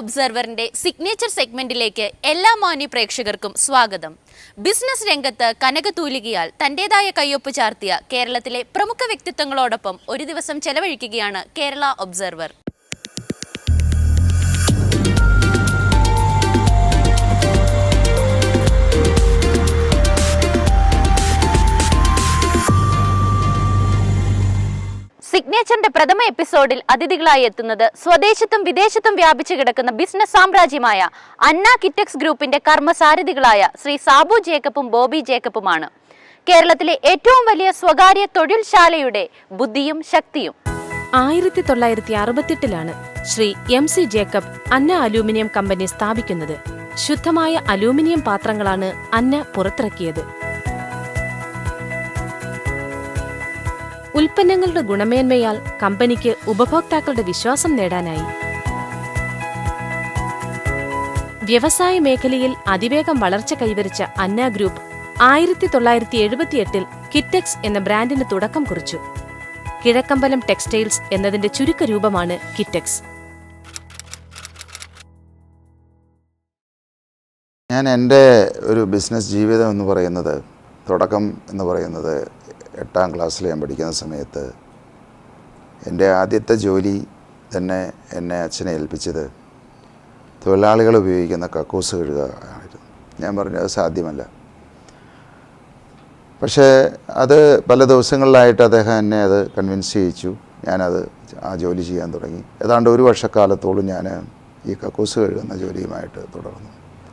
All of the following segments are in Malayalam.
ഒബ്സർവറിന്റെ സിഗ്നേച്ചർ സെഗ്മെന്റിലേക്ക് എല്ലാ മാന്യ പ്രേക്ഷകർക്കും സ്വാഗതം. ബിസിനസ് രംഗത്ത് കനകതൂലികയാൽ തന്റേതായ കയ്യൊപ്പ് ചാർത്തിയ കേരളത്തിലെ പ്രമുഖ വ്യക്തിത്വങ്ങളോടൊപ്പം ഒരു ദിവസം ചെലവഴിക്കുകയാണ് കേരള ഒബ്സർവർ. സിഗ്നേച്ചറിന്റെ പ്രഥമ എപ്പിസോഡിൽ അതിഥികളായി എത്തുന്നത് സ്വദേശത്തും വിദേശത്തും വ്യാപിച്ചു കിടക്കുന്ന ബിസിനസ് സാമ്രാജ്യമായ അന്ന കിറ്റക്സ് ഗ്രൂപ്പിന്റെ കർമ്മസാരഥികളായ ശ്രീ സാബു ജേക്കബും ബോബി ജേക്കബുമാണ്. കേരളത്തിലെ ഏറ്റവും വലിയ സ്വകാര്യ തൊഴിൽശാലയുടെ ബുദ്ധിയും ശക്തിയും. ആയിരത്തി തൊള്ളായിരത്തി അറുപത്തെട്ടിലാണ് Shri M C Jacob Anna aluminium company സ്ഥാപിക്കുന്നത്. ശുദ്ധമായ അലൂമിനിയം പാത്രങ്ങളാണ് അന്ന പുറത്തിറക്കിയത്. ഉൽപ്പന്നങ്ങളുടെ ഗുണമേന്മയാൽ കമ്പനിക്ക് ഉപഭോക്താക്കളുടെ വിശ്വാസം നേടാനായി. വ്യവസായ മേഖലയിൽ അതിവേഗം വളർച്ച കൈവരിച്ച അന്ന ഗ്രൂപ്പ് ആയിരത്തി തൊള്ളായിരത്തി എഴുപത്തിയെട്ടിൽ കിറ്റക്സ് എന്ന ബ്രാൻഡിന് തുടക്കം കുറിച്ചു. കിഴക്കമ്പലം ടെക്സ്റ്റൈൽസ് എന്നതിന്റെ ചുരുക്കരൂപമാണ് കിറ്റക്സ്. ഞാൻ എന്റെ ഒരു ബിസിനസ് ജീവിതം എന്ന് പറയുന്നത് തുടക്കം എന്ന് പറയുന്നത് എട്ടാം ക്ലാസ്സിൽ ഞാൻ പഠിക്കുന്ന സമയത്ത് എന്റെ ആദ്യത്തെ ജോലി തന്നെ എന്നെ അച്ഛനെ ഏൽപ്പിച്ചത് തൊഴിലാളികൾ ഉപയോഗിക്കുന്ന കക്കൂസ് കഴുകുക ആയിരുന്നു. ഞാൻ പറഞ്ഞു അത് സാധ്യമല്ല. പക്ഷേ അത് പല ദിവസങ്ങളിലായിട്ട് അദ്ദേഹം എന്നെ അത് കൺവിൻസ് ചെയ്യിച്ചു. ഞാനത് ആ ജോലി ചെയ്യാൻ തുടങ്ങി. ഏതാണ്ട് ഒരു വർഷക്കാലത്തോളം ഞാൻ ഈ കക്കൂസ് കഴുകുന്ന ജോലിയുമായിട്ട് തുടർന്നു.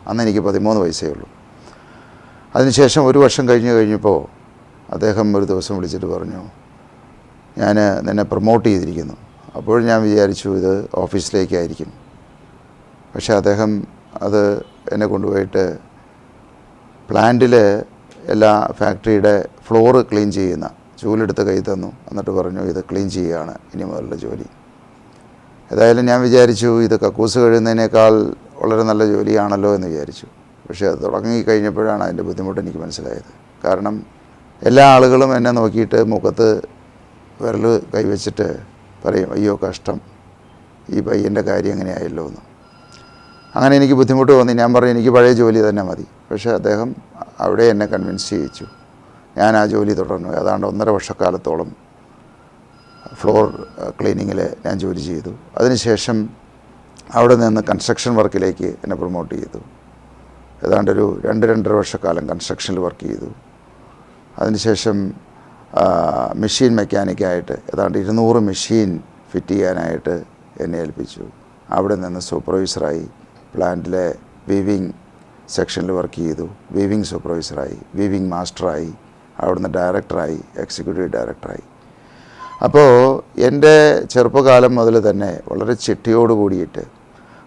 അന്ന് എനിക്ക് പതിമൂന്ന് വയസ്സേ ഉള്ളൂ. അതിനുശേഷം ഒരു വർഷം കഴിഞ്ഞ് കഴിഞ്ഞപ്പോൾ അദ്ദേഹം ഒരു ദിവസം വിളിച്ചിട്ട് പറഞ്ഞു ഞാൻ നിന്നെ പ്രൊമോട്ട് ചെയ്തിരിക്കുന്നു. അപ്പോൾ ഞാൻ വിചാരിച്ചു ഇത് ഓഫീസിലേക്കായിരിക്കും പക്ഷേ അദ്ദേഹം അത് എന്നെ കൊണ്ടുപോയിട്ട് പ്ലാന്റിൽ എല്ലാ ഫാക്ടറിയുടെ ഫ്ലോറ് ക്ലീൻ ചെയ്യുന്ന ചൂലെടുത്ത് കൈ തന്നു. എന്നിട്ട് പറഞ്ഞു ഇത് ക്ലീൻ ചെയ്യുകയാണ് ഇനി മുതലുള്ള ജോലി. ഏതായാലും ഞാൻ വിചാരിച്ചു ഇത് കക്കൂസ് കഴിയുന്നതിനേക്കാൾ വളരെ നല്ല ജോലിയാണല്ലോ എന്ന് വിചാരിച്ചു. പക്ഷേ അത് തുടങ്ങി കഴിഞ്ഞപ്പോഴാണ് അതിന്റെ ബുദ്ധിമുട്ട് എനിക്ക് മനസ്സിലായത്. കാരണം എല്ലാ ആളുകളും എന്നെ നോക്കിയിട്ട് മുഖത്ത് വിരൽ കൈവച്ചിട്ട് പറയും അയ്യോ കഷ്ടം. ഈ പയ്യന്റെ കാര്യം എങ്ങനെയായല്ലോ എന്ന്. അങ്ങനെ എനിക്ക് ബുദ്ധിമുട്ട് തോന്നി. ഞാൻ പറഞ്ഞു എനിക്ക് പഴയ ജോലി തന്നെ മതി. പക്ഷേ അദ്ദേഹം അവിടെ എന്നെ കൺവിൻസ് ചെയ്യിച്ചു. ഞാൻ ആ ജോലി തുടർന്നു. ഏതാണ്ട് ഒന്നര വർഷക്കാലത്തോളം ഫ്ലോർ ക്ലീനിങ്ങിൽ ഞാൻ ജോലി ചെയ്തു. അതിനുശേഷം അവിടെ നിന്ന് കൺസ്ട്രക്ഷൻ വർക്കിലേക്ക് എന്നെ പ്രൊമോട്ട് ചെയ്തു. ഏതാണ്ട് ഒരു രണ്ട് രണ്ടര വർഷക്കാലം കൺസ്ട്രക്ഷനിൽ വർക്ക് ചെയ്തു. അതിനുശേഷം മെഷീൻ മെക്കാനിക്കായിട്ട് ഏതാണ്ട് ഇരുന്നൂറ് മെഷീൻ ഫിറ്റ് ചെയ്യാനായിട്ട് എന്നെ ഏൽപ്പിച്ചു. അവിടെ നിന്ന് സൂപ്പർവൈസറായി പ്ലാന്റിലെ വീവിങ് സെക്ഷനിൽ വർക്ക് ചെയ്തു. വീവിങ് സൂപ്പർവൈസറായി വീവിങ് മാസ്റ്ററായി അവിടുന്ന് ഡയറക്ടറായി എക്സിക്യൂട്ടീവ് ഡയറക്ടറായി. അപ്പോൾ എന്റെ ചെറുപ്പകാലം മുതൽ തന്നെ വളരെ ചിട്ടയോട് കൂടിയിട്ട്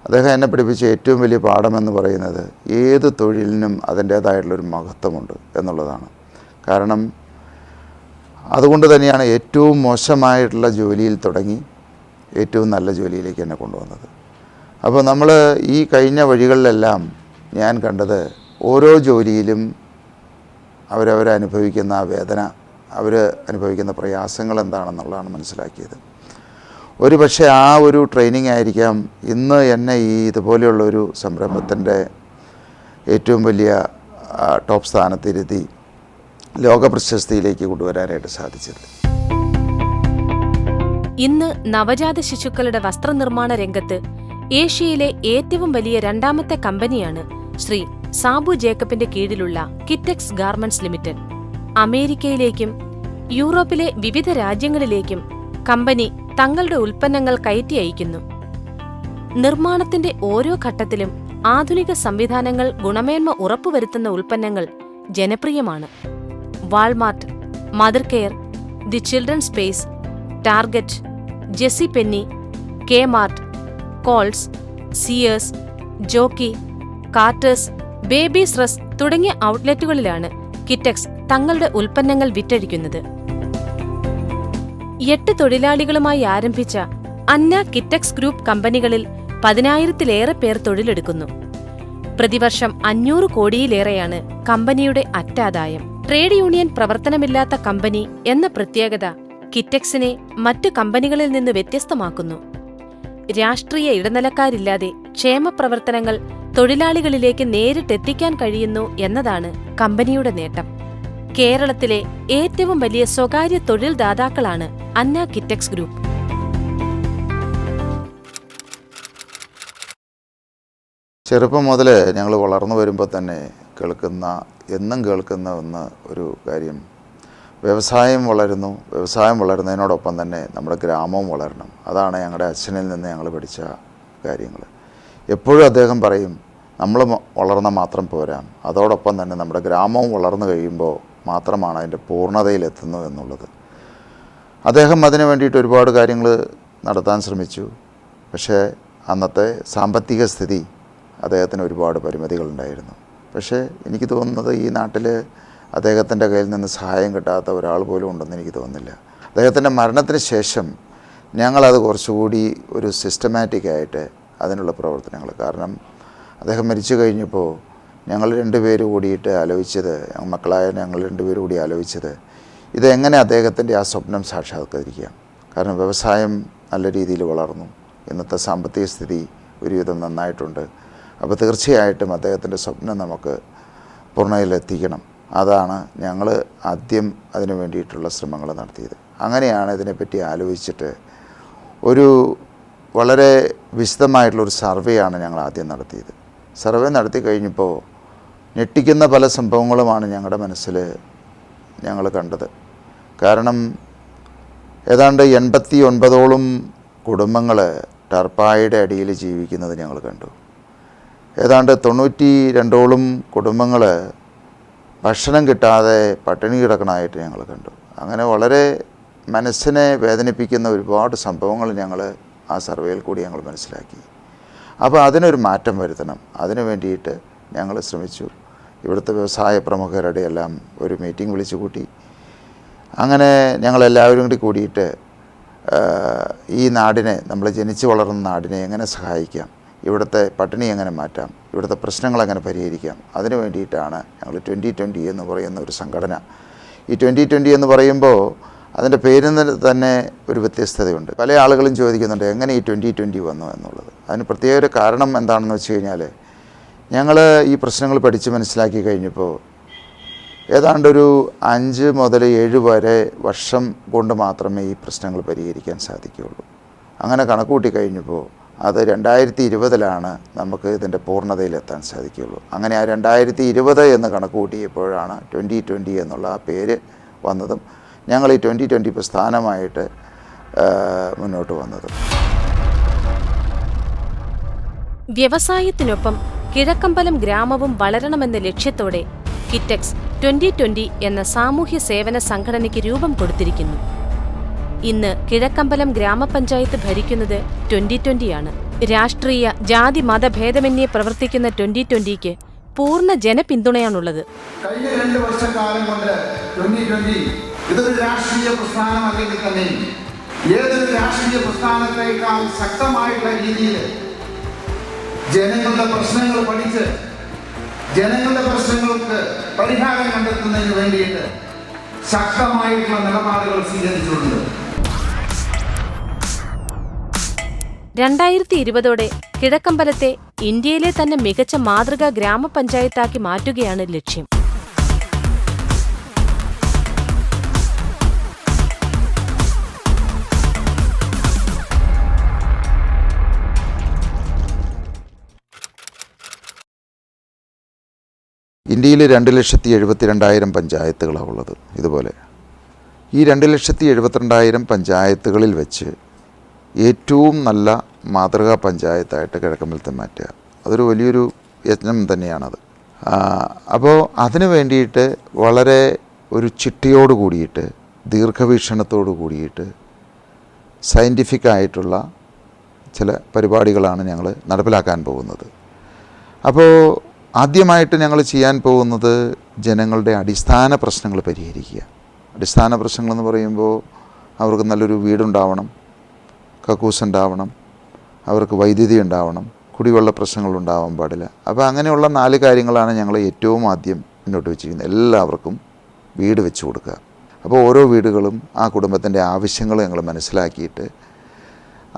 അദ്ദേഹം എന്നെ പഠിപ്പിച്ച ഏറ്റവും വലിയ പാഠമെന്ന് പറയുന്നത് ഏത് തൊഴിലിനും അതിന്റേതായിട്ടുള്ളൊരു മഹത്വമുണ്ട് എന്നുള്ളതാണ്. കാരണം അതുകൊണ്ട് തന്നെയാണ് ഏറ്റവും മോശമായിട്ടുള്ള ജോലിയിൽ തുടങ്ങി ഏറ്റവും നല്ല ജോലിയിലേക്ക് എന്നെ കൊണ്ടുവന്നത്. അപ്പോൾ നമ്മൾ ഈ കഴിഞ്ഞ വഴികളിലെല്ലാം ഞാൻ കണ്ടത് ഓരോ ജോലിയിലും അവരവരനുഭവിക്കുന്ന വേദന അവർ അനുഭവിക്കുന്ന പ്രയാസങ്ങൾ എന്താണെന്നുള്ളതാണ് മനസ്സിലാക്കിയത്. ഒരു പക്ഷേ ആ ഒരു ട്രെയിനിങ് ആയിരിക്കാം ഇന്ന് എന്നെ ഈ ഇതുപോലെയുള്ളൊരു സംരംഭത്തിന്റെ ഏറ്റവും വലിയ ടോപ്പ് സ്ഥാനത്തിരുത്തി ലോക പ്രശസ്തിയിലേക്ക് കൊണ്ടുവരാനായിട്ട് സാധിച്ചത്. ഇന്ന് നവജാത ശിശുക്കളുടെ വസ്ത്രനിർമ്മാണ രംഗത്ത് ഏഷ്യയിലെ ഏറ്റവും വലിയ രണ്ടാമത്തെ കമ്പനിയാണ് ശ്രീ സാബു ജേക്കബിന്റെ കീഴിലുള്ള കിറ്റക്സ് ഗാർമെന്റ്സ് ലിമിറ്റഡ്. അമേരിക്കയിലേക്കും യൂറോപ്പിലെ വിവിധ രാജ്യങ്ങളിലേക്കും കമ്പനി തങ്ങളുടെ ഉൽപ്പന്നങ്ങൾ കയറ്റി അയക്കുന്നു. നിർമ്മാണത്തിന്റെ ഓരോ ഘട്ടത്തിലും ആധുനിക സംവിധാനങ്ങൾ ഗുണമേന്മ ഉറപ്പുവരുത്തുന്ന ഉൽപ്പന്നങ്ങൾ ജനപ്രിയമാണ്. Walmart mother care the children space target J C Penney K mart Kohl's Sears Jockey Carter's babies R Us തുടങ്ങിയ ഔട്ട്ലെറ്റുകളിലാണ് കിറ്റക്സ് തങ്ങളുടെ ഉൽപ്പന്നങ്ങൾ വിറ്റഴിക്കുന്നത്. എട്ട് തൊഴിലാളികളുമായി ആരംഭിച്ച അന്ന കിറ്റക്സ് ഗ്രൂപ്പ് കമ്പനികളിൽ പതിനായിരത്തിലേറെ പേർ തൊഴിലെടുക്കുന്നു. പ്രതിവർഷം അഞ്ഞൂറ് കോടിയിലേറെയാണ് കമ്പനിയുടെ അറ്റാദായം. ട്രേഡ് യൂണിയൻ പ്രവർത്തനമില്ലാത്ത കമ്പനി എന്ന പ്രത്യേകത കിറ്റക്സിനെ മറ്റു കമ്പനികളിൽ നിന്ന് വ്യത്യസ്തമാക്കുന്നു. രാഷ്ട്രീയ ഇടനിലക്കാരില്ലാതെ ക്ഷേമപ്രവർത്തനങ്ങൾ തൊഴിലാളികളിലേക്ക് നേരിട്ടെത്തിക്കാൻ കഴിയുന്നു എന്നതാണ് കമ്പനിയുടെ നേട്ടം. കേരളത്തിലെ ഏറ്റവും വലിയ സ്വകാര്യ തൊഴിൽദാതാക്കളാണ് അന്ന കിറ്റക്സ് ഗ്രൂപ്പ്. ചെറുപ്പം മുതൽ ഞങ്ങൾ വളർന്നു വരുമ്പോൾ തന്നെ കേൾക്കുന്ന എന്നും കേൾക്കുന്ന ഒന്ന് ഒരു കാര്യം. വ്യവസായം വളരുന്നു. വ്യവസായം വളരുന്നതിനോടൊപ്പം തന്നെ നമ്മുടെ ഗ്രാമവും വളരണം. അതാണ് ഞങ്ങളുടെ അച്ഛനിൽ നിന്ന് ഞങ്ങൾ പഠിച്ച കാര്യങ്ങൾ എപ്പോഴും അദ്ദേഹം പറയും നമ്മൾ വളർന്ന മാത്രം പോരാ. അതോടൊപ്പം തന്നെ നമ്മുടെ ഗ്രാമവും വളർന്നു കഴിയുമ്പോൾ മാത്രമാണ് അതിന്റെ പൂർണതയിലെത്തുന്നു എന്നുള്ളത്. അദ്ദേഹം അതിനു വേണ്ടിയിട്ട് ഒരുപാട് കാര്യങ്ങൾ നടത്താൻ ശ്രമിച്ചു. പക്ഷേ അന്നത്തെ സാമ്പത്തിക സ്ഥിതി അദ്ദേഹത്തിന് ഒരുപാട് പരിമിതികളുണ്ടായിരുന്നു. പക്ഷേ എനിക്ക് തോന്നുന്നത് ഈ നാട്ടിൽ അദ്ദേഹത്തിന്റെ കയ്യിൽ നിന്ന് സഹായം കിട്ടാത്ത ഒരാൾ പോലും ഉണ്ടെന്ന് എനിക്ക് തോന്നുന്നില്ല. അദ്ദേഹത്തിന്റെ മരണത്തിന് ശേഷം ഞങ്ങളത് കുറച്ചുകൂടി ഒരു സിസ്റ്റമാറ്റിക്കായിട്ട് അതിനുള്ള പ്രവർത്തനങ്ങൾ. കാരണം അദ്ദേഹം മരിച്ചു കഴിഞ്ഞപ്പോൾ ഞങ്ങൾ രണ്ടുപേരും കൂടിയിട്ട് ആലോചിച്ചത് മക്കളായ ഞങ്ങൾ രണ്ടുപേരും കൂടി ആലോചിച്ചത് ഇതെങ്ങനെ അദ്ദേഹത്തിന്റെ ആ സ്വപ്നം സാക്ഷാത്കരിക്കാം? കാരണം വ്യവസായം നല്ല രീതിയിൽ വളർന്നു. ഇന്നത്തെ സാമ്പത്തിക സ്ഥിതി ഒരുവിധം നന്നായിട്ടുണ്ട്. അപ്പോൾ തീർച്ചയായിട്ടും അദ്ദേഹത്തിന്റെ സ്വപ്നം നമുക്ക് പൂർണയിലെത്തിക്കണം. അതാണ് ഞങ്ങൾ ആദ്യം അതിനു വേണ്ടിയിട്ടുള്ള ശ്രമങ്ങൾ നടത്തിയത്. അങ്ങനെയാണ് ഇതിനെപ്പറ്റി ആലോചിച്ചിട്ട് ഒരു വളരെ വിശദമായിട്ടുള്ളൊരു സർവേയാണ് ഞങ്ങൾ ആദ്യം നടത്തിയത്. സർവേ നടത്തി കഴിഞ്ഞപ്പോൾ ഞെട്ടിക്കുന്ന പല സംഭവങ്ങളുമാണ് ഞങ്ങളുടെ മനസ്സിൽ ഞങ്ങൾ കണ്ടത്. കാരണം ഏതാണ്ട് എൺപത്തി ഒൻപതോളം കുടുംബങ്ങൾ ടർപ്പായുടെ അടിയിൽ ജീവിക്കുന്നത് ഞങ്ങൾ കണ്ടു. ഏതാണ്ട് തൊണ്ണൂറ്റി രണ്ടോളം കുടുംബങ്ങൾ ഭക്ഷണം കിട്ടാതെ പട്ടിണി കിടക്കണമായിട്ട് ഞങ്ങൾ കണ്ടു. അങ്ങനെ വളരെ മനസ്സിനെ വേദനിപ്പിക്കുന്ന ഒരുപാട് സംഭവങ്ങൾ ഞങ്ങൾ ആ സർവേയിൽ കൂടി ഞങ്ങൾ മനസ്സിലാക്കി. അപ്പോൾ അതിനൊരു മാറ്റം വരുത്തണം. അതിനു വേണ്ടിയിട്ട് ഞങ്ങൾ ശ്രമിച്ചു. ഇവിടുത്തെ വ്യവസായ പ്രമുഖരുടെ എല്ലാം ഒരു മീറ്റിംഗ് വിളിച്ചു കൂട്ടി. അങ്ങനെ ഞങ്ങളെല്ലാവരും കൂടി കൂടിയിട്ട് ഈ നാടിനെ നമ്മൾ ജനിച്ചു വളർന്ന നാടിനെ എങ്ങനെ സഹായിക്കാം? ഇവിടുത്തെ പട്ടിണി എങ്ങനെ മാറ്റാം? ഇവിടുത്തെ പ്രശ്നങ്ങൾ എങ്ങനെ പരിഹരിക്കാം? അതിനു വേണ്ടിയിട്ടാണ് ഞങ്ങൾ ട്വന്റി ട്വന്റി എന്ന് പറയുന്ന ഒരു സംഘടന. ഈ ട്വന്റി ട്വന്റി എന്ന് പറയുമ്പോൾ അതിന്റെ പേരിന് തന്നെ ഒരു വ്യത്യസ്തതയുണ്ട്. പല ആളുകളും ചോദിക്കുന്നുണ്ട് എങ്ങനെ ഈ ട്വന്റി ട്വന്റി വന്നു എന്നുള്ളത്? അതിന് പ്രത്യേക ഒരു കാരണം എന്താണെന്ന് വെച്ച് കഴിഞ്ഞാൽ ഞങ്ങൾ ഈ പ്രശ്നങ്ങൾ പഠിച്ച് മനസ്സിലാക്കി കഴിഞ്ഞപ്പോൾ ഏതാണ്ടൊരു അഞ്ച് മുതൽ ഏഴ് വരെ വർഷം കൊണ്ട് മാത്രമേ ഈ പ്രശ്നങ്ങൾ പരിഹരിക്കാൻ സാധിക്കുകയുള്ളൂ. അങ്ങനെ കണക്കൂട്ടി കഴിഞ്ഞപ്പോൾ അത് രണ്ടായിരത്തി ഇരുപതിലാണ് നമുക്ക് ഇതിന്റെ പൂർണതയിലെത്താൻ സാധിക്കുകയുള്ളൂ. അങ്ങനെ ആ രണ്ടായിരത്തി ഇരുപത് എന്ന് കണക്ക് കൂട്ടിയപ്പോഴാണ് ട്വന്റി ട്വന്റി എന്നുള്ള ആ പേര് വന്നതും ഞങ്ങൾ ഈ ട്വന്റി ട്വന്റി പ്രസ്ഥാനമായിട്ട് മുന്നോട്ട് വന്നതും. വ്യവസായത്തിനൊപ്പം കിഴക്കമ്പലം ഗ്രാമവും വളരണമെന്ന ലക്ഷ്യത്തോടെ കിറ്റക്സ് ട്വന്റി ട്വന്റി എന്ന സാമൂഹ്യ സേവന സംഘടനയ്ക്ക് രൂപം കൊടുത്തിരിക്കുന്നു. ഇന്ന് കിഴക്കമ്പലം ഗ്രാമപഞ്ചായത്ത് ഭരിക്കുന്നത് ട്വന്റി ട്വന്റിയാണ് രാഷ്ട്രീയ ജാതി മതഭേദമന്യേ പ്രവർത്തിക്കുന്ന ട്വന്റി ട്വന്റിക്ക് പൂർണ ജനപിന്തുണയാണുള്ളത്. കഴിഞ്ഞ രണ്ട് കൊണ്ട് രീതിയിൽ ജനങ്ങളുടെ പ്രശ്നങ്ങൾ പഠിച്ച് ജനങ്ങളുടെ പ്രശ്നങ്ങൾക്ക് പരിഹാരം കണ്ടെത്തുന്നതിന് വേണ്ടിയിട്ട് ശക്തമായിട്ടുള്ള നിലപാടുകൾ സ്വീകരിച്ചിട്ടുണ്ട്. രണ്ടായിരത്തി ഇരുപതോടെ കിഴക്കമ്പലത്തെ ഇന്ത്യയിലെ തന്നെ മികച്ച മാതൃകാ ഗ്രാമപഞ്ചായത്താക്കി മാറ്റുകയാണ് ലക്ഷ്യം. ഇന്ത്യയിൽ രണ്ട് ലക്ഷത്തി എഴുപത്തി രണ്ടായിരം പഞ്ചായത്തുകളാണ് ഉള്ളത്. ഇതുപോലെ ഈ രണ്ട് ലക്ഷത്തി എഴുപത്തിരണ്ടായിരം പഞ്ചായത്തുകളിൽ വെച്ച് ഏറ്റവും നല്ല മാതൃകാ പഞ്ചായത്തായിട്ട് കിഴക്കമ്പലത്തെ മാറ്റുക. അതൊരു വലിയൊരു യജ്ഞം തന്നെയാണത്. അപ്പോൾ അതിനു വേണ്ടിയിട്ട് വളരെ ഒരു ചിട്ടയോട് കൂടിയിട്ട് ദീർഘവീക്ഷണത്തോട് കൂടിയിട്ട് സയന്റിഫിക് ആയിട്ടുള്ള ചില പരിപാടികളാണ് ഞങ്ങൾ നടപ്പിലാക്കാൻ പോകുന്നത്. അപ്പോൾ ആദ്യമായിട്ട് ഞങ്ങൾ ചെയ്യാൻ പോകുന്നത് ജനങ്ങളുടെ അടിസ്ഥാന പ്രശ്നങ്ങൾ പരിഹരിക്കുക. അടിസ്ഥാന പ്രശ്നങ്ങളെന്ന് പറയുമ്പോൾ അവർക്ക് നല്ലൊരു വീടുണ്ടാവണം കക്കൂസ് ഉണ്ടാവണം അവർക്ക് വൈദ്യുതി ഉണ്ടാവണം കുടിവെള്ള പ്രശ്നങ്ങൾ ഉണ്ടാവാൻ പാടില്ല. അപ്പോൾ അങ്ങനെയുള്ള നാല് കാര്യങ്ങളാണ് ഞങ്ങൾ ഏറ്റവും ആദ്യം മുന്നോട്ട് വെച്ചിരിക്കുന്നത്. എല്ലാവർക്കും വീട് വെച്ച് കൊടുക്കുക. അപ്പോൾ ഓരോ വീടുകളും ആ കുടുംബത്തിന്റെ ആവശ്യങ്ങൾ ഞങ്ങൾ മനസ്സിലാക്കിയിട്ട്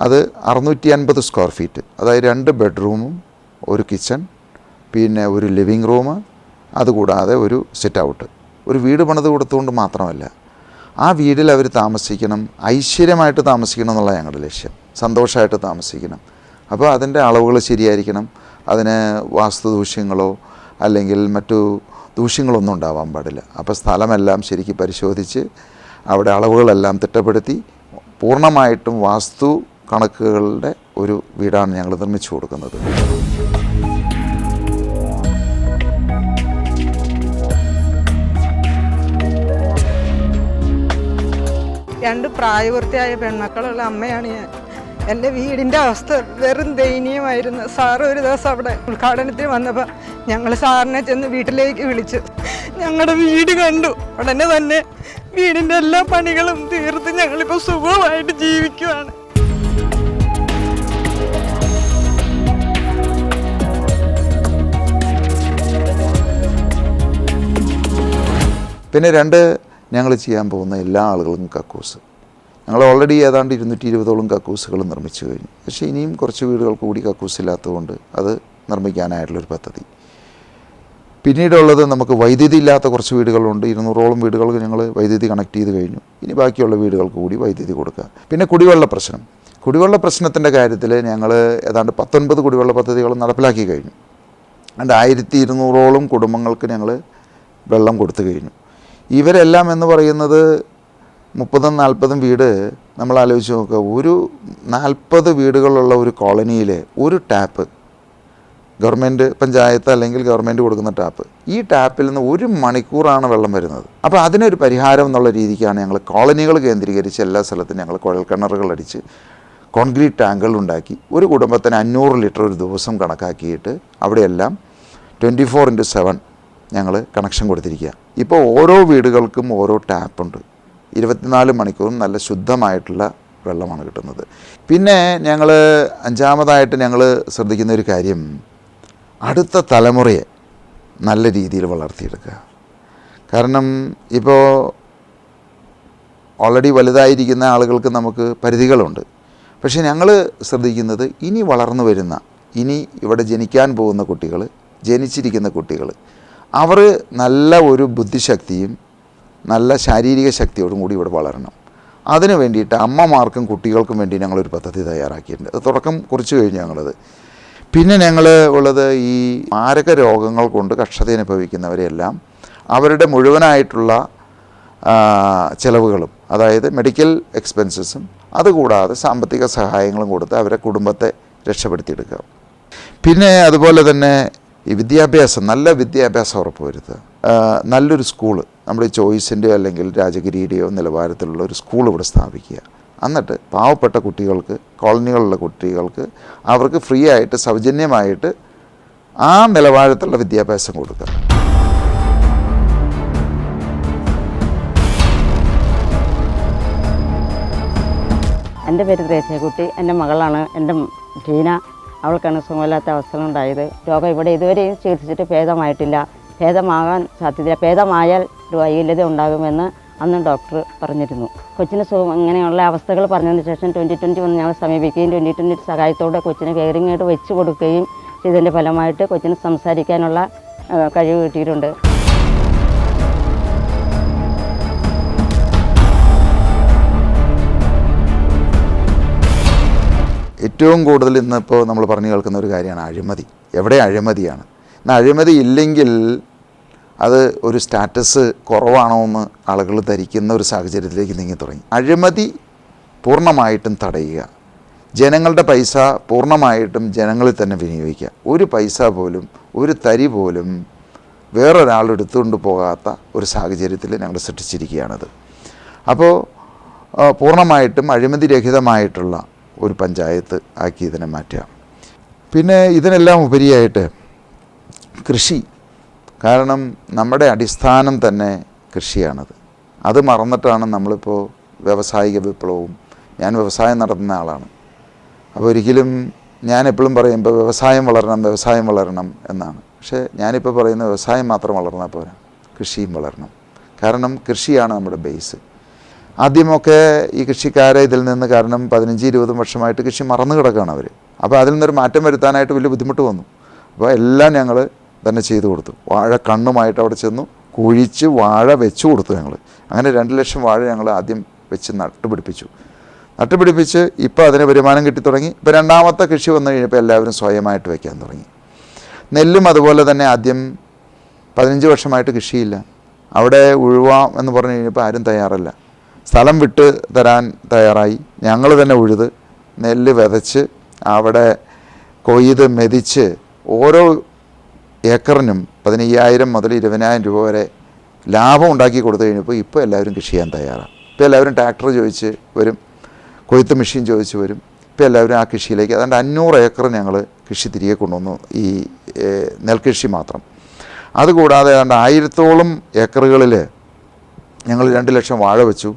അത് അറുന്നൂറ്റി അൻപത് സ്ക്വയർ ഫീറ്റ് അതായത് രണ്ട് ബെഡ്റൂമും ഒരു കിച്ചൺ പിന്നെ ഒരു ലിവിങ് റൂം അതുകൂടാതെ ഒരു സിറ്റ് ഔട്ട്. ഒരു വീട് പണിത് കൊടുത്തുകൊണ്ട് മാത്രമല്ല ആ വീട്ടിൽ അവർ താമസിക്കണം ഐശ്വര്യമായിട്ട് താമസിക്കണം എന്നുള്ള ഞങ്ങളുടെ ലക്ഷ്യം. സന്തോഷമായിട്ട് താമസിക്കണം. അപ്പോൾ അതിന്റെ അളവുകൾ ശരിയായിരിക്കണം. അതിന് വാസ്തുദൂഷ്യങ്ങളോ അല്ലെങ്കിൽ മറ്റു ദൂഷ്യങ്ങളൊന്നും ഉണ്ടാവാൻ പാടില്ല. അപ്പോൾ സ്ഥലമെല്ലാം ശരിക്കും പരിശോധിച്ച് അവിടെ അളവുകളെല്ലാം തിട്ടപ്പെടുത്തി പൂർണമായിട്ടും വാസ്തു കണക്കുകളുടെ ഒരു വീടാണ് ഞങ്ങൾ നിർമ്മിച്ചു കൊടുക്കുന്നത്. രണ്ട് പ്രായപൂർത്തിയായ പെൺമക്കളുള്ള അമ്മയാണ് ഞാൻ. എന്റെ വീടിന്റെ അവസ്ഥ വെറും ദയനീയമായിരുന്നു. സാറ് ഒരു ദിവസം അവിടെ ഉദ്ഘാടനത്തിന് വന്നപ്പോൾ ഞങ്ങൾ സാറിനെ ചെന്ന് വീട്ടിലേക്ക് വിളിച്ചു. ഞങ്ങളുടെ വീട് കണ്ടു. ഉടനെ തന്നെ വീടിന്റെ എല്ലാ പണികളും തീർത്ത് ഞങ്ങളിപ്പോൾ സുഖമായിട്ട് ജീവിക്കുവാണ്. പിന്നെ രണ്ട് ഞങ്ങൾ ചെയ്യാൻ പോകുന്ന എല്ലാ ആളുകളും കക്കൂസ്. ഞങ്ങൾ ഓൾറെഡി ഏതാണ്ട് ഇരുന്നൂറ്റി ഇരുപതോളം കക്കൂസുകൾ നിർമ്മിച്ചു കഴിഞ്ഞു. പക്ഷേ ഇനിയും കുറച്ച് വീടുകൾ കൂടി കക്കൂസ് ഇല്ലാത്തതുകൊണ്ട് അത് നിർമ്മിക്കാനായിട്ടുള്ളൊരു പദ്ധതി. പിന്നീടുള്ളത് നമുക്ക് വൈദ്യുതി ഇല്ലാത്ത കുറച്ച് വീടുകളുണ്ട്. ഇരുന്നൂറോളം വീടുകൾക്ക് ഞങ്ങൾ വൈദ്യുതി കണക്ട് ചെയ്ത് കഴിഞ്ഞു. ഇനി ബാക്കിയുള്ള വീടുകൾക്ക് കൂടി വൈദ്യുതി കൊടുക്കുക. പിന്നെ കുടിവെള്ള പ്രശ്നം. കുടിവെള്ള പ്രശ്നത്തിന്റെ കാര്യത്തിൽ ഞങ്ങൾ ഏതാണ്ട് പത്തൊൻപത് കുടിവെള്ള പദ്ധതികൾ നടപ്പിലാക്കി കഴിഞ്ഞു. അതുകൊണ്ട് ആയിരത്തി ഇരുന്നൂറോളം കുടുംബങ്ങൾക്ക് ഞങ്ങൾ വെള്ളം കൊടുത്തു കഴിഞ്ഞു. ഇവരെല്ലാം എന്ന് പറയുന്നത് മുപ്പതും നാൽപ്പതും വീട് നമ്മൾ ആലോചിച്ച് നോക്കുക ഒരു നാൽപ്പത് വീടുകളുള്ള ഒരു കോളനിയിലെ ഒരു ടാപ്പ് ഗവൺമെന്റ് പഞ്ചായത്ത് അല്ലെങ്കിൽ ഗവൺമെന്റ് കൊടുക്കുന്ന ടാപ്പ് ഈ ടാപ്പിൽ നിന്ന് ഒരു മണിക്കൂറാണ് വെള്ളം വരുന്നത്. അപ്പോൾ അതിനൊരു പരിഹാരം എന്നുള്ള രീതിക്കാണ് ഞങ്ങൾ കോളനികൾ കേന്ദ്രീകരിച്ച് എല്ലാ സ്ഥലത്തും ഞങ്ങൾ കുഴൽക്കിണറുകൾ അടിച്ച് കോൺക്രീറ്റ് ടാങ്കുകൾ ഉണ്ടാക്കി ഒരു കുടുംബത്തിന് അഞ്ഞൂറ് ലിറ്റർ ഒരു ദിവസം കണക്കാക്കിയിട്ട് അവിടെയെല്ലാം ട്വന്റി ഫോർ ഇന്റു സെവൻ ഞങ്ങൾ കണക്ഷൻ കൊടുത്തിരിക്കുക ഇപ്പോൾ ഓരോ വീടുകൾക്കും ഓരോ ടാപ്പുണ്ട് ഇരുപത്തിനാല് മണിക്കൂറും നല്ല ശുദ്ധമായിട്ടുള്ള വെള്ളമാണ് കിട്ടുന്നത്. പിന്നെ ഞങ്ങൾ അഞ്ചാമതായിട്ട് ഞങ്ങൾ ശ്രദ്ധിക്കുന്ന ഒരു കാര്യം അടുത്ത തലമുറയെ നല്ല രീതിയിൽ വളർത്തിയെടുക്കുക. കാരണം ഇപ്പോൾ ഓൾറെഡി വലുതായിരിക്കുന്ന ആളുകൾക്ക് നമുക്ക് പരിധികളുണ്ട്. പക്ഷേ ഞങ്ങൾ ശ്രദ്ധിക്കുന്നത് ഇനി വളർന്നു വരുന്ന ഇനി ഇവിടെ ജനിക്കാൻ പോകുന്ന കുട്ടികൾ ജനിച്ചിരിക്കുന്ന കുട്ടികൾ അവർ നല്ല ഒരു ബുദ്ധിശക്തിയും നല്ല ശാരീരിക ശക്തിയോടും കൂടി ഇവിടെ വളരണം. അതിനു വേണ്ടിയിട്ട് അമ്മമാർക്കും കുട്ടികൾക്കും വേണ്ടി ഞങ്ങളൊരു പദ്ധതി തയ്യാറാക്കിയിട്ടുണ്ട്. അത് തുടക്കം കുറിച്ച് കഴിഞ്ഞ് ഞങ്ങളത്. പിന്നെ ഞങ്ങൾ ഉള്ളത് ഈ മാരക രോഗങ്ങൾ കൊണ്ട് കഷ്ടത അനുഭവിക്കുന്നവരെയെല്ലാം അവരുടെ മുഴുവനായിട്ടുള്ള ചിലവുകളും അതായത് മെഡിക്കൽ എക്സ്പെൻസസും അതുകൂടാതെ സാമ്പത്തിക സഹായങ്ങളും കൊടുത്ത് അവരെ കുടുംബത്തെ രക്ഷപ്പെടുത്തിയെടുക്കുക. പിന്നെ അതുപോലെ തന്നെ ഈ വിദ്യാഭ്യാസം നല്ല വിദ്യാഭ്യാസം ഉറപ്പുവരുത്തുക നല്ലൊരു സ്കൂൾ നമ്മുടെ ചോയ്സിന്റെയോ അല്ലെങ്കിൽ രാജഗിരിയുടെയോ നിലവാരത്തിലുള്ള ഒരു സ്കൂൾ ഇവിടെ സ്ഥാപിക്കുക. എന്നിട്ട് പാവപ്പെട്ട കുട്ടികൾക്ക് കോളനികളിലുള്ള കുട്ടികൾക്ക് അവർക്ക് ഫ്രീ ആയിട്ട് സൗജന്യമായിട്ട് ആ നിലവാരത്തിലുള്ള വിദ്യാഭ്യാസം കൊടുക്കുക. എന്റെ പേര് ത്രേസ്യക്കുട്ടി എന്റെ മകളാണ് എന്റെ ടീന. അവൾക്കാണ് സുഖമില്ലാത്ത അവസ്ഥകളുണ്ടായത്. രോഗം ഇവിടെ ഇതുവരെയും ചികിത്സിച്ചിട്ട് ഭേദമായിട്ടില്ല. ഭേദമാകാൻ സാധ്യതയില്ല. ഭേദമായാൽ ഒരു വൈകല്യത ഉണ്ടാകുമെന്ന് അന്ന് ഡോക്ടർ പറഞ്ഞിരുന്നു. കൊച്ചിന് സുഖം ഇങ്ങനെയുള്ള അവസ്ഥകൾ പറഞ്ഞതിന് ശേഷം ട്വന്റി ട്വന്റി വന്ന് ഞങ്ങൾ സമീപിക്കുകയും ട്വന്റി ട്വന്റി സഹായത്തോടെ കൊച്ചിന് കെയറിംഗ് ആയിട്ട് വെച്ച് കൊടുക്കുകയും ചെയ്തതിന്റെ ഫലമായിട്ട് കൊച്ചിന് സംസാരിക്കാനുള്ള കഴിവ് കിട്ടിയിട്ടുണ്ട്. ഏറ്റവും കൂടുതൽ ഇന്നിപ്പോൾ നമ്മൾ പറഞ്ഞു കേൾക്കുന്ന ഒരു കാര്യമാണ് അഴിമതി. എവിടെ അഴിമതിയാണ്? എന്നാൽ അഴിമതി ഇല്ലെങ്കിൽ അത് ഒരു സ്റ്റാറ്റസ് കുറവാണോ എന്ന് ആളുകൾ ധരിക്കുന്ന ഒരു സാഹചര്യത്തിലേക്ക് നീങ്ങി തുടങ്ങി. അഴിമതി പൂർണമായിട്ടും തടയുക. ജനങ്ങളുടെ പൈസ പൂർണമായിട്ടും ജനങ്ങളിൽ തന്നെ വിനിയോഗിക്കുക. ഒരു പൈസ പോലും ഒരു തരി പോലും വേറൊരാൾ എടുത്തുകൊണ്ട് പോകാത്ത ഒരു സാഹചര്യത്തിൽ ഞങ്ങൾ സൃഷ്ടിച്ചിരിക്കുകയാണത്. അപ്പോൾ പൂർണമായിട്ടും അഴിമതി രഹിതമായിട്ടുള്ള ഒരു പഞ്ചായത്ത് ആക്കി ഇതിനെ മാറ്റുക. പിന്നെ ഇതിനെല്ലാം ഉപരിയായിട്ട് കൃഷി. കാരണം നമ്മുടെ അടിസ്ഥാനം തന്നെ കൃഷിയാണത്. അത് മറന്നിട്ടാണ് നമ്മളിപ്പോൾ വ്യവസായിക വിപ്ലവവും ഞാൻ വ്യവസായം നടത്തുന്ന ആളാണ്. അപ്പോൾ ഒരിക്കലും ഞാൻ എപ്പോഴും പറയും ഇപ്പോൾ വ്യവസായം വളരണം വ്യവസായം വളരണം എന്നാണ്. പക്ഷേ ഞാനിപ്പോൾ പറയുന്ന വ്യവസായം മാത്രം വളർന്നാൽ പോരാ കൃഷിയും വളരണം. കാരണം കൃഷിയാണ് നമ്മുടെ ബേസ് ആദ്യമൊക്കെ ഈ കൃഷിക്കാരെ ഇതിൽ നിന്ന് കാരണം പതിനഞ്ച് ഇരുപതും വർഷമായിട്ട് കൃഷി മറന്നു കിടക്കുകയാണ് അവർ അപ്പോൾ അതിൽ നിന്നൊരു മാറ്റം വരുത്താനായിട്ട് വലിയ ബുദ്ധിമുട്ട് വന്നു. അപ്പോൾ എല്ലാം ഞങ്ങൾ തന്നെ ചെയ്തു കൊടുത്തു. വാഴ കണ്ണുമായിട്ട് അവിടെ ചെന്നു കുഴിച്ച് വാഴ വെച്ചു കൊടുത്തു ഞങ്ങൾ അങ്ങനെ രണ്ട് ലക്ഷം വാഴ ഞങ്ങൾ ആദ്യം വെച്ച് നട്ടുപിടിപ്പിച്ചു. നട്ടുപിടിപ്പിച്ച് ഇപ്പോൾ അതിന് വരുമാനം കിട്ടി തുടങ്ങി. ഇപ്പോൾ രണ്ടാമത്തെ കൃഷി വന്നു കഴിഞ്ഞപ്പോൾ എല്ലാവരും സ്വയമായിട്ട് വയ്ക്കാൻ തുടങ്ങി. നെല്ലും അതുപോലെ തന്നെ ആദ്യം പതിനഞ്ച് വർഷമായിട്ട് കൃഷിയില്ല. അവിടെ ഉഴുവാം എന്ന് പറഞ്ഞു കഴിഞ്ഞപ്പോൾ ആരും തയ്യാറല്ല. സ്ഥലം വിട്ട് തരാൻ തയ്യാറായി. ഞങ്ങൾ തന്നെ ഉഴുത് നെല്ല് വിതച്ച് അവിടെ കൊയ്ത് മെതിച്ച് ഓരോ ഏക്കറിനും പതിനയ്യായിരം മുതൽ ഇരുപതിനായിരം രൂപ വരെ ലാഭം ഉണ്ടാക്കി കൊടുത്തു കഴിഞ്ഞപ്പോൾ ഇപ്പോൾ എല്ലാവരും കൃഷി ചെയ്യാൻ തയ്യാറാണ്. ഇപ്പോൾ എല്ലാവരും ട്രാക്ടർ ചോദിച്ച് വരും കൊയ്ത്ത് മെഷീൻ ചോദിച്ച് വരും. ഇപ്പോൾ എല്ലാവരും ആ കൃഷിയിലേക്ക് അതുകൊണ്ട് അഞ്ഞൂറ് ഏക്കർ ഞങ്ങൾ കൃഷി തിരികെ കൊണ്ടുവന്നു ഈ നെൽകൃഷി മാത്രം. അതുകൂടാതെ ഏതാണ്ട് ആയിരത്തോളം ഏക്കറുകളിൽ ഞങ്ങൾ രണ്ട് ലക്ഷം വാഴ വെച്ചു.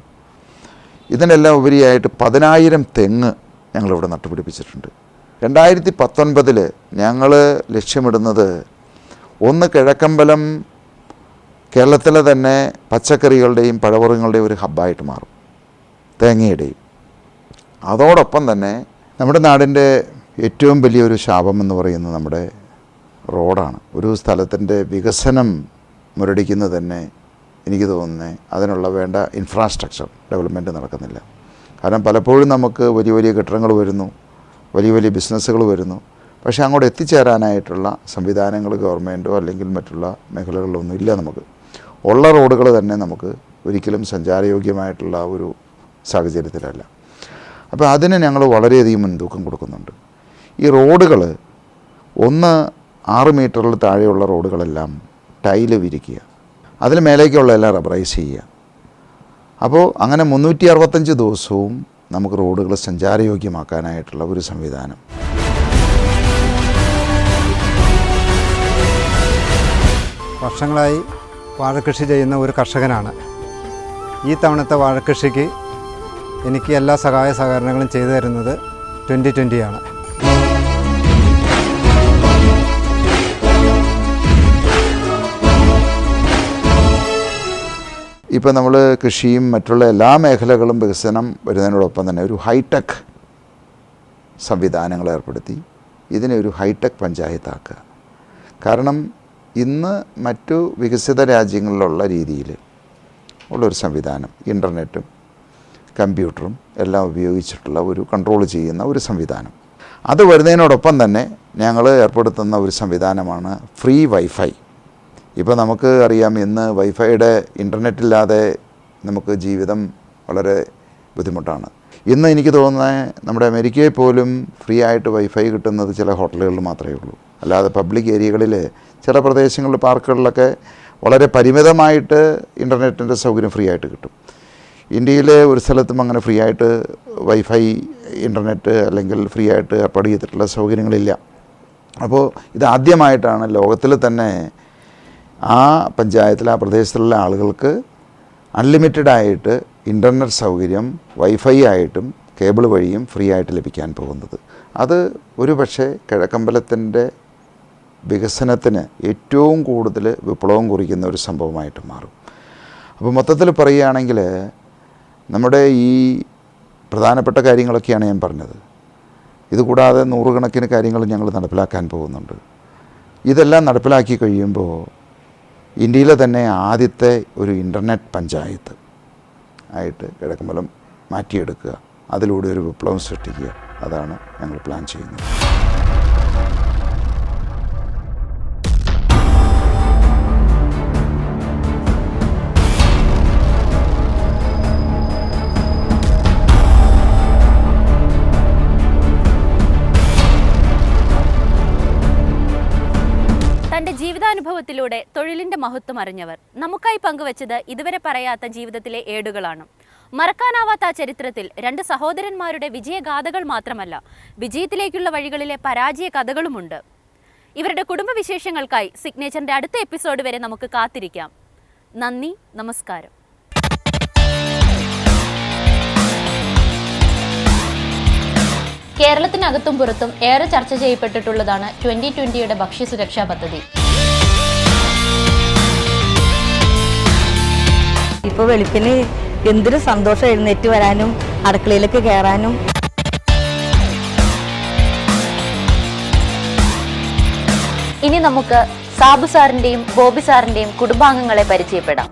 ഇതിനെല്ലാം ഉപരിയായിട്ട് പതിനായിരം തെങ്ങ് ഞങ്ങളിവിടെ നട്ടുപിടിപ്പിച്ചിട്ടുണ്ട്. രണ്ടായിരത്തി പത്തൊൻപതിൽ ഞങ്ങൾ ലക്ഷ്യമിടുന്നത് ഒന്ന് കിഴക്കമ്പലം കേരളത്തിലെ തന്നെ പച്ചക്കറികളുടെയും പഴവർഗങ്ങളുടെയും ഒരു ഹബ്ബായിട്ട് മാറും തേങ്ങയുടെയും. അതോടൊപ്പം തന്നെ നമ്മുടെ നാടിന്റെ ഏറ്റവും വലിയൊരു ശാപം എന്ന് പറയുന്നത് നമ്മുടെ റോഡാണ്. ഒരു സ്ഥലത്തിന്റെ വികസനം മുരടിക്കുന്നത് തന്നെ എനിക്ക് തോന്നുന്നത് അതിനുള്ള വേണ്ട ഇൻഫ്രാസ്ട്രക്ചർ ഡെവലപ്മെന്റ് നടക്കുന്നില്ല. കാരണം പലപ്പോഴും നമുക്ക് വലിയ വലിയ കെട്ടിടങ്ങൾ വരുന്നു വലിയ വലിയ ബിസിനസ്സുകൾ വരുന്നു. പക്ഷേ അങ്ങോട്ട് എത്തിച്ചേരാനായിട്ടുള്ള സംവിധാനങ്ങൾ ഗവൺമെന്റോ അല്ലെങ്കിൽ മറ്റുള്ള മേഖലകളിലൊന്നും ഇല്ല നമുക്ക്. ഉള്ള റോഡുകൾ തന്നെ നമുക്ക് ഒരിക്കലും സഞ്ചാരയോഗ്യമായിട്ടുള്ള ഒരു സാഹചര്യത്തിലല്ല. അപ്പോൾ അതിന് ഞങ്ങൾ വളരെയധികം മുൻതൂക്കം കൊടുക്കുന്നുണ്ട്. ഈ റോഡുകൾ ഒന്ന് ആറ് മീറ്ററിൽ താഴെയുള്ള റോഡുകളെല്ലാം ടൈൽ വിരിക്കുക. അതിന് മേലേക്കുള്ള എല്ലാം റബ്ബറൈസ് ചെയ്യുക. അപ്പോൾ അങ്ങനെ മുന്നൂറ്റി അറുപത്തഞ്ച് ദിവസവും നമുക്ക് റോഡുകൾ സഞ്ചാരയോഗ്യമാക്കാനായിട്ടുള്ള ഒരു സംവിധാനം. വർഷങ്ങളായി വാഴക്കൃഷി ചെയ്യുന്ന ഒരു കർഷകനാണ്. ഈ തവണത്തെ വാഴക്കൃഷിക്ക് എനിക്ക് എല്ലാ സഹായ സഹകരണങ്ങളും ചെയ്തു തരുന്നത് ട്വന്റി ട്വന്റിയാണ് ഇപ്പോൾ നമ്മൾ കൃഷിയും മറ്റുള്ള എല്ലാ മേഖലകളും വികസനം വരുന്നതിനോടൊപ്പം തന്നെ ഒരു ഹൈടെക് സംവിധാനങ്ങൾ ഏർപ്പെടുത്തി ഇതിനെ ഒരു ഹൈടെക് പഞ്ചായത്താക്കുക. കാരണം ഇന്ന് മറ്റു വികസിത രാജ്യങ്ങളിലുള്ള രീതിയിൽ ഉള്ളൊരു സംവിധാനം ഇന്റർനെറ്റും കമ്പ്യൂട്ടറും എല്ലാം ഉപയോഗിച്ചിട്ടുള്ള ഒരു കൺട്രോൾ ചെയ്യുന്ന ഒരു സംവിധാനം. അത് വരുന്നതിനോടൊപ്പം തന്നെ ഞങ്ങൾ ഏർപ്പെടുത്തുന്ന ഒരു സംവിധാനമാണ് ഫ്രീ വൈഫൈ. ഇപ്പോൾ നമുക്ക് അറിയാം ഇന്ന് വൈഫൈയുടെ ഇന്റർനെറ്റ് ഇല്ലാതെ നമുക്ക് ജീവിതം വളരെ ബുദ്ധിമുട്ടാണ്. ഇന്ന് എനിക്ക് തോന്നുന്നത് നമ്മുടെ അമേരിക്കയിൽ പോലും ഫ്രീ ആയിട്ട് വൈഫൈ കിട്ടുന്നത് ചില ഹോട്ടലുകളിൽ മാത്രമേ ഉള്ളൂ. അല്ലാതെ പബ്ലിക് ഏരിയകളിൽ ചില പ്രദേശങ്ങളിൽ പാർക്കുകളിലൊക്കെ വളരെ പരിമിതമായിട്ട് ഇന്റർനെറ്റിന്റെ സൗകര്യം ഫ്രീ ആയിട്ട് കിട്ടും. ഇന്ത്യയിലെ ഒരു സ്ഥലത്തും അങ്ങനെ ഫ്രീ ആയിട്ട് വൈഫൈ ഇന്റർനെറ്റ് അല്ലെങ്കിൽ ഫ്രീ ആയിട്ട് ഏർപ്പാട് ചെയ്തിട്ടുള്ള സൗകര്യങ്ങളില്ല. അപ്പോൾ ഇതാദ്യമായിട്ടാണ് ലോകത്തിൽ തന്നെ ആ പഞ്ചായത്തിലെ ആ പ്രദേശത്തുള്ള ആളുകൾക്ക് അൺലിമിറ്റഡ് ആയിട്ട് ഇന്റർനെറ്റ് സൗകര്യം വൈഫൈ ആയിട്ടും കേബിൾ വഴിയും ഫ്രീ ആയിട്ട് ലഭിക്കാൻ പോകുന്നത്. അത് ഒരു പക്ഷേ കിഴക്കമ്പലത്തിന്റെ വികസനത്തിന് ഏറ്റവും കൂടുതൽ വിപ്ലവം കുറിക്കുന്ന ഒരു സംഭവമായിട്ട് മാറും. അപ്പോൾ മൊത്തത്തിൽ പറയുകയാണെങ്കിൽ നമ്മുടെ ഈ പ്രധാനപ്പെട്ട കാര്യങ്ങളൊക്കെയാണ് ഞാൻ പറഞ്ഞത്. ഇതുകൂടാതെ നൂറുകണക്കിന് കാര്യങ്ങൾ ഞങ്ങൾ നടപ്പിലാക്കാൻ പോകുന്നുണ്ട്. ഇതെല്ലാം നടപ്പിലാക്കി കഴിയുമ്പോൾ ഇന്ത്യയിലെ തന്നെ ആദ്യത്തെ ഒരു ഇന്റർനെറ്റ് പഞ്ചായത്ത് ആയിട്ട് കിഴക്കമ്പലം മാറ്റിയെടുക്കുക. അതിലൂടെ ഒരു വിപ്ലവം സൃഷ്ടിക്കുക. അതാണ് ഞങ്ങൾ പ്ലാൻ ചെയ്യുന്നത്. ജീവിതാനുഭവത്തിലൂടെ തൊഴിലിന്റെ മഹത്വം അറിഞ്ഞവർ. നമുക്കായി പങ്കുവച്ചത് ഇതുവരെ പറയാത്ത ജീവിതത്തിലെ ഏടുകളാണ്. മറക്കാനാവാത്ത ആ ചരിത്രത്തിൽ രണ്ട് സഹോദരന്മാരുടെ വിജയഗാഥകൾ മാത്രമല്ല വിജയത്തിലേക്കുള്ള വഴികളിലെ പരാജയ കഥകളുമുണ്ട്. ഇവരുടെ കുടുംബവിശേഷങ്ങൾക്കായി സിഗ്നേച്ചറിന്റെ അടുത്ത എപ്പിസോഡ് വരെ നമുക്ക് കാത്തിരിക്കാം. നന്ദി നമസ്കാരം. കേരളത്തിനകത്തും പുറത്തും ഏറെ ചർച്ച ചെയ്യപ്പെട്ടിട്ടുള്ളതാണ് ട്വന്റി ട്വന്റിയുടെ ഭക്ഷ്യസുരക്ഷാ പദ്ധതി. ഇപ്പോൾ വെളുപ്പിന് എന്തൊരു സന്തോഷം എഴുന്നേറ്റ് വരാനും അടുക്കളയിലേക്ക് കയറാനും ഇനി നമുക്ക് സാബു സാറിന്റെയും ബോബി സാറിന്റെയും കുടുംബാംഗങ്ങളെ പരിചയപ്പെടാം.